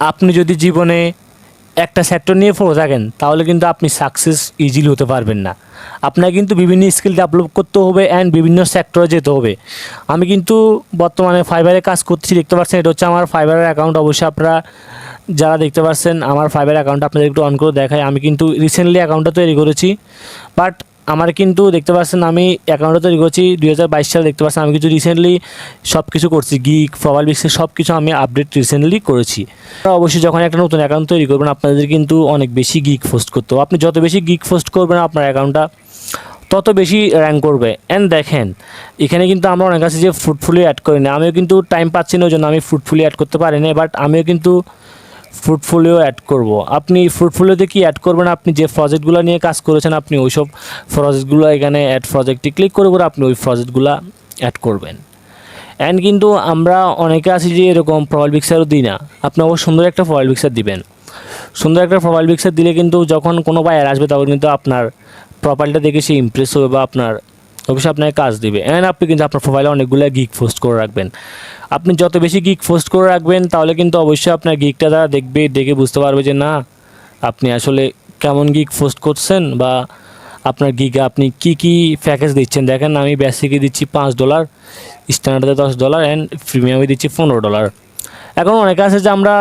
আপনি যদি জীবনে একটা সেক্টর নিয়ে পড়ে থাকেন, তাহলে কিন্তু আপনি সাকসেস ইজিলি হতে পারবেন না। আপনাকে কিন্তু বিভিন্ন স্কিল ডেভেলপ করতে হবে অ্যান্ড বিভিন্ন সেক্টরে যেতে হবে। আমি কিন্তু বর্তমানে ফাইবারে কাজ করছি দেখতে পাচ্ছেন এটা হচ্ছে আমার ফাইবারের অ্যাকাউন্ট অবশ্যই আপনারা যারা দেখতে পাচ্ছেন আমার ফাইবার অ্যাকাউন্ট আপনাদের একটু অন করে দেখায় আমি কিন্তু রিসেন্টলি অ্যাকাউন্টটা তৈরি করেছি। বাট আমার কিন্তু দেখতে পাচ্ছেন আমি অ্যাকাউন্টটা তৈরি করছি, দুই হাজার বাইশ সালে দেখতে পাচ্ছেন আমি কিছু রিসেন্টলি সব কিছু করছি গিক প্রবাল বিক্সের সব কিছু আমি আপডেট রিসেন্টলি করেছি। অবশ্যই যখন একটা নতুন অ্যাকাউন্ট তৈরি করবেন, আপনাদের কিন্তু অনেক বেশি গিক পোস্ট করতে হবে। আপনি যত বেশি গিক পোস্ট করবেন, আপনার অ্যাকাউন্টটা তত বেশি র্যাঙ্ক করবে। অ্যান্ড দেখেন, এখানে কিন্তু আমরা অনেক আছে যে ফ্রুটফুলি অ্যাড করি না। আমিও কিন্তু টাইম পাচ্ছি না, ওই জন্য আমি ফ্রুটফুলি অ্যাড করতে পারি না বাট আমিও কিন্তু ফ্রুটফুলিও অ্যাড করব। আপনি ফ্রুটফুলিওতে কি অ্যাড করবেন? আপনি যে প্রজেক্টগুলো নিয়ে কাজ করেছেন, আপনি ওইসব প্রজেক্টগুলো এখানে অ্যাড প্রজেক্টে ক্লিক করে করে আপনি ওই প্রজেক্টগুলো অ্যাড করবেন। অ্যান্ড কিন্তু আমরা অনেকে আছি যে এরকম প্রোফাইল পিকচারও দিই না। আপনি অবশ্য সুন্দর একটা প্রোফাইল পিকচার দিবেন। সুন্দর একটা প্রোফাইল পিকচার দিলে কিন্তু যখন কোনো বায়ার আসবে, তখন কিন্তু আপনার প্রোফাইলটা দেখে সে ইমপ্রেস হবে বা আপনার অবশ্যই আপনাকে কাজ দিবে। অ্যান্ড আপনি কিন্তু আপনার প্রোফাইলে অনেকগুলো গিক পোস্ট করে রাখবেন। আপনি যত বেশি গিক পোস্ট করে রাখবেন, তাহলে কিন্তু অবশ্যই আপনার গিকটা তারা দেখবে, দেখে বুঝতে পারবে যে, না, আপনি আসলে কেমন গিক পোস্ট করছেন বা আপনার গিগে আপনি কি কি প্যাকেজ দিচ্ছেন? দেখেন, আমি বেসিকে দিচ্ছি পাঁচ ডলার স্ট্যান্ডার্ডে দশ ডলার অ্যান্ড প্রিমিয়ামে দিচ্ছি পনেরো ডলার এখন অনেকে আছে যে, আমরা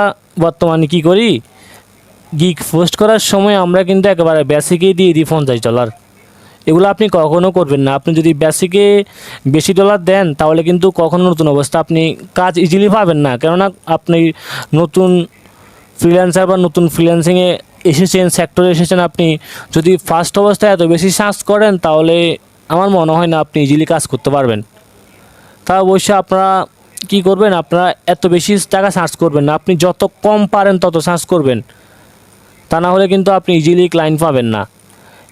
বর্তমানে কি করি? গিক পোস্ট করার সময় আমরা কিন্তু একেবারে বেসিকেই দিয়ে দিই পঞ্চাশ ডলার এগুলো আপনি কখনো করবেন না। আপনি যদি বেসিকে বেশি ডলার দেন, তাহলে কিন্তু কখনো নতুন অবস্থা আপনি কাজ ইজিলি পাবেন না। কেননা আপনি নতুন ফ্রিল্যান্সার বা নতুন ফ্রিল্যান্সিংয়ে এসেছেন সেক্টরে এসেছেন, আপনি যদি ফার্স্ট অবস্থায় এত বেশি সার্চ করেন, তাহলে আমার মনে হয় না আপনি ইজিলি কাজ করতে পারবেন। তা অবশ্যই আপনারা কী করবেন? আপনারা এত বেশি টাকা সার্চ করবেন না। আপনি যত কম পারেন তত সার্চ করবেন। তা না হলে কিন্তু আপনি ইজিলি ক্লায়েন্ট পাবেন না।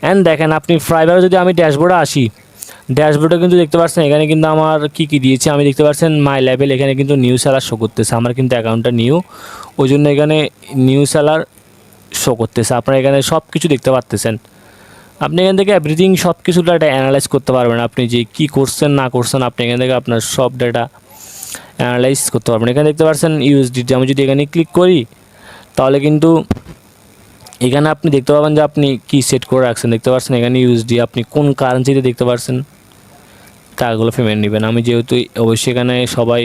অ্যান্ড দেখেন আপনি ফ্রাইবারে যদি আমি ড্যাশবোর্ডে আসি ড্যাশবোর্ডে কিন্তু দেখতে পাচ্ছেন এখানে কিন্তু আমার কী কী দিয়েছে, আমি দেখতে পাচ্ছেন মাই লেভেল এখানে কিন্তু নিউ সেলার শো করতেছে, আমার কিন্তু অ্যাকাউন্টটা নিউ ওই জন্য এখানে নিউ সেলার শো করতেছে, আপনারা এখানে সব কিছু দেখতে পারতেছেন। আপনি এখান থেকে এভরিথিং সব কিছু ডাটা অ্যানালাইজ করতে পারবেন, আপনি যে কী করছেন, না করছেন, আপনি এখান থেকে আপনার সব ডাটা অ্যানালাইজ করতে পারবেন। এখানে দেখতে পাচ্ছেন ইউএসডিটি আমি যদি এখানে ক্লিক করি, তাহলে কিন্তু এখানে আপনি দেখতে পাবেন যে আপনি কি সেট করে রাখছেন, দেখতে পাচ্ছেন এখানে ইউজ ইউএসডি আপনি কোন কারেন্সিতে দেখতে পাচ্ছেন? টাকাগুলো পেমেন্ট নেবেন। আমি যেহেতু অবশ্যই এখানে সবাই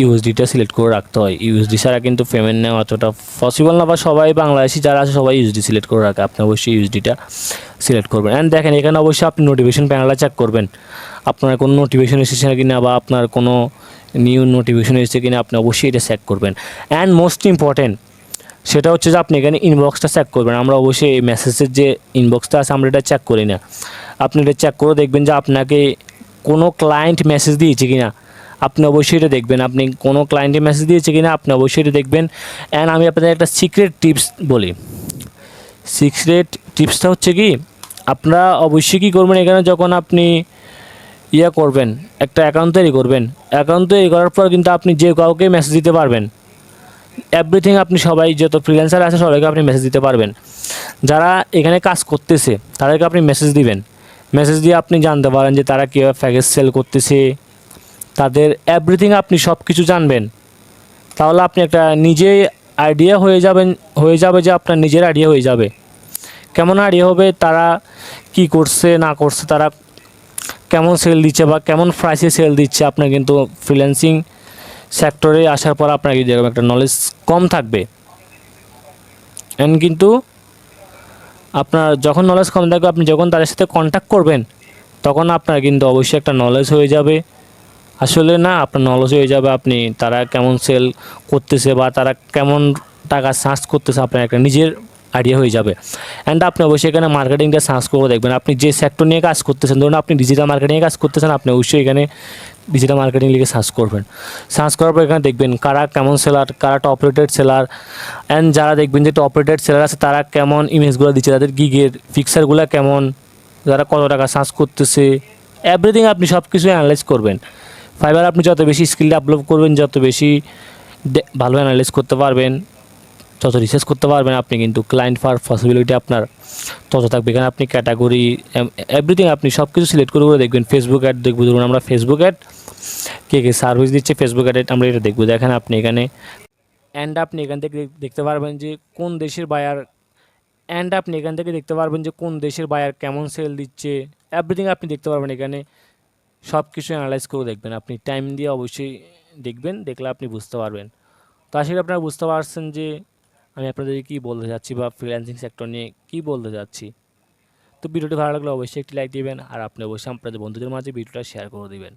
ইউএসডিটা সিলেক্ট করে রাখতে হয়। ইউএসডি ছাড়া কিন্তু পেমেন্ট নেওয়া অতটা পসিবল না, বা সবাই বাংলাদেশি যারা আছে, সবাই ইউএসডি সিলেক্ট করে রাখে। আপনি অবশ্যই ইউএসডিটা সিলেক্ট করবেন। অ্যান্ড দেখেন, এখানে অবশ্যই আপনি নোটিফিকেশন প্যানেলটা চেক করবেন। আপনার কোনো নোটিফিকেশন এসেছে কিনা বা আপনার কোনো নিউ নোটিফিকেশন এসেছে কিনা, আপনি অবশ্যই এটা চেক করবেন। অ্যান্ড মোস্ট ইম্পর্টেন্ট সেটা হচ্ছে যে আপনি এখানে ইনবক্সটা চেক করবেন। আমরা অবশ্যই এই মেসেজের যে ইনবক্সটা আছে, আমরা এটা চেক করি না। আপনি এটা চেক করে দেখবেন যে আপনাকে কোনো ক্লায়েন্ট মেসেজ দিয়েছে কি না আপনি অবশ্যই এটা দেখবেন। আপনি কোনো ক্লায়েন্টে মেসেজ দিয়েছে কি না আপনি অবশ্যই এটা দেখবেন। অ্যান্ড আমি আপনাদের একটা সিক্রেট টিপস বলি। সিক্রেট টিপসটা হচ্ছে কি, আপনারা অবশ্যই কী করবেন এখানে যখন আপনি ইয়ে করবেন, একটা অ্যাকাউন্ট তৈরি করবেন। অ্যাকাউন্ট তৈরি করার পর কিন্তু আপনি যে কাউকে মেসেজ দিতে পারবেন এভরিথিং আপনি সবাই যত ফ্রিল্যান্সার আছে সবাইকে আপনি মেসেজ দিতে পারবেন। যারা এখানে কাজ করতেছে, তাদেরকে আপনি মেসেজ দিবেন। মেসেজ দিয়ে আপনি জানতে পারেন যে তারা কীভাবে প্যাকেজ সেল করতেছে। তাদের এভরিথিং আপনি সব কিছু জানবেন। তাহলে আপনি একটা নিজেই আইডিয়া হয়ে যাবেন, হয়ে যাবে যে আপনার নিজের আইডিয়া হয়ে যাবে। কেমন আইডিয়া হবে, তারা কি করছে, না করছে, তারা কেমন সেল দিচ্ছে বা কেমন প্রাইসে সেল দিচ্ছে, আপনার কিন্তু ফ্রিল্যান্সিং সেক্টরে আসার পর আপনার কিন্তু এরকম একটা নলেজ কম থাকবে অ্যান্ড কিন্তু আপনার যখন নলেজ কম থাকবে, আপনি যখন তাদের সাথে কন্ট্যাক্ট করবেন, তখন আপনার কিন্তু অবশ্যই একটা নলেজ হয়ে যাবে। আসলে না, আপনার নলেজ হয়ে যাবে, আপনি তারা কেমন সেল করতেছে বা তারা কেমন টাকা সার্চ করতেছে, আপনার একটা নিজের আইডিয়া হয়ে যাবে। অ্যান্ড আপনি অবশ্যই এখানে মার্কেটিংটা সার্চ করে দেখবেন। আপনি যে সেক্টর নিয়ে কাজ করতেছেন, ধরুন আপনি ডিজিটাল মার্কেটিংয়ে কাজ করতেছেন, আপনি অবশ্যই এখানে ডিজিটাল মার্কেটিং লিখে সার্চ করবেন। সার্চ করার পর এখানে দেখবেন কারা কেমন সেলার কারা টপ রেটেড সেলার অ্যান্ড যারা দেখবেন যে টপ রেটেড সেলার আছে, তারা কেমন ইমেজগুলো দিচ্ছে, তাদের গিগের পিকচারগুলো কেমন, যারা কত টাকা সার্চ করতেছে এভরিথিং আপনি সব কিছু অ্যানালাইজ করবেন। ফাইবার আপনি যত বেশি স্কিল ডেভেলপ করবেন, যত বেশি ভালো অ্যানালাইজ করতে পারবেন। যত রিসার্চ করতে পারবেন, আপনি কিন্তু ক্লায়েন্ট ফার পসিবিলিটি আপনার তত থাকবে। এখানে আপনি ক্যাটাগরি এভরিথিং আপনি সব কিছু সিলেক্ট করে করে দেখবেন। ফেসবুক অ্যাড দেখব, ধরুন আমরা ফেসবুক অ্যাড কে কে সার্ভিস দিচ্ছে ফেসবুক অ্যাড আমরা এটা দেখব। দেখেন আপনি এখানে অ্যান্ড আপনি এখান থেকে দেখতে পারবেন যে কোন দেশের বায়ার অ্যান্ড আপনি এখান থেকে দেখতে পারবেন যে কোন দেশের বায়ার কেমন সেল দিচ্ছে। এভরিথিং আপনি দেখতে পারবেন এখানে। সব কিছু অ্যানালাইজ করে দেখবেন। আপনি টাইম দিয়ে অবশ্যই দেখবেন, দেখলে আপনি বুঝতে পারবেন। তো আশা আপনারা বুঝতে পারছেন যে আমি আপনাদের কি বলতে চাচ্ছি বা ফ্রিল্যান্সিং সেক্টর নিয়ে কি বলতে চাচ্ছি? তো ভিডিওটি ভালো লাগলে অবশ্যই একটি লাইক দিবেন আর আপনি অবশ্যই আপনাদের বন্ধুদের মাঝে ভিডিওটা শেয়ার করে দিবেন।